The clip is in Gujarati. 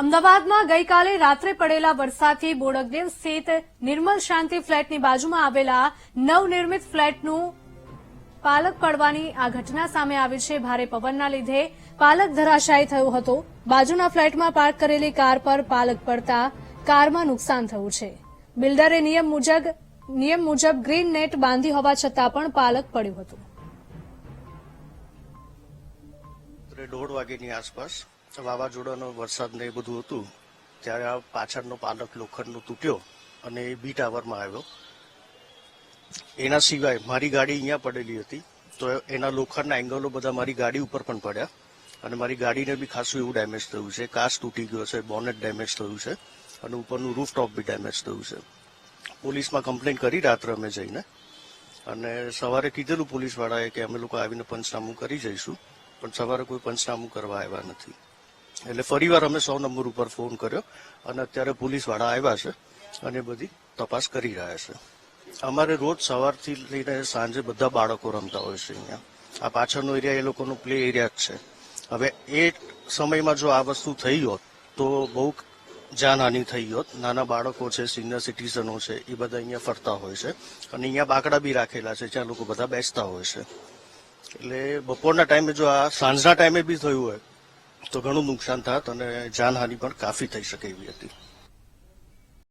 અમદાવાદમાં ગઈકાલે રાત્રે પડેલા વરસાદથી બોડકદેવ સ્થિત નિર્મલ શાંતિ ફ્લેટની બાજુમાં આવેલા નવનિર્મિત ફ્લેટનું પાલક પડવાની આ ઘટના સામે આવી છે. ભારે પવનના લીધે પાલક ધરાશાયી થયો હતો. બાજુના ફ્લેટમાં પાર્ક કરેલી કાર પર પાલક પડતા કારમાં નુકસાન થયું છે. બિલ્ડરે નિયમ મુજબ નિયમ મુજબ ગ્રીન નેટ બાંધી હોવા છતાં પણ પાલક પડ્યું હતું. દોઢ વાગ્યાની આસપાસ વાવાઝોડાનો વરસાદ ને એ બધું હતું, ત્યારે આ પાછળનો પાલક લોખંડનો તૂટ્યો અને એ બી ટાવરમાં આવ્યો. એના સિવાય મારી ગાડી અહીંયા પડેલી હતી, તો એના લોખંડના એંગલો બધા મારી ગાડી ઉપર પણ પડ્યા. અને મારી ગાડીને બી ખાસું એવું ડેમેજ થયું છે. કાચ તૂટી ગયો છે બોનેટ ડેમેજ થયું છે અને ઉપરનું રૂફ ટોપ બી ડેમેજ થયું છે. પોલીસમાં કમ્પ્લેન કરી રાત્રે અમે જઈને. અને સવારે કીધેલું પોલીસવાળાએ કે અમે લોકો આવીને પંચનામું કરી જઈશું, પણ સવારે કોઈ પંચનામું કરવા આવ્યા નથી. એટલે ફરીવાર અમે સો નંબર ઉપર ફોન કર્યો અને અત્યારે પોલીસવાળા આવ્યા છે અને બધી તપાસ કરી રહ્યા છે. અમારે રોજ સવારથી લઈને સાંજે બધા બાળકો રમતા હોય છે અહીંયા. આ પાછળનો એરિયા એ લોકોનો પ્લે એરિયા જ છે. હવે એ સમયમાં જો આ વસ્તુ થઈ હોત, તો બહુ જાનહાની થઈ હોત. નાના બાળકો છે સિનિયર સિટીઝનો છે, એ બધા અહીંયા ફરતા હોય છે. અને અહીંયા બાકડા બી રાખેલા છે, જ્યાં લોકો બધા બેસતા હોય છે. એટલે બપોરના ટાઈમે જો આ સાંજના ટાઈમે બી થયું હોય તો ઘણું નુકસાન થાત અને જાનહાનિ પણ કાફી થઈ શકે એવી હતી.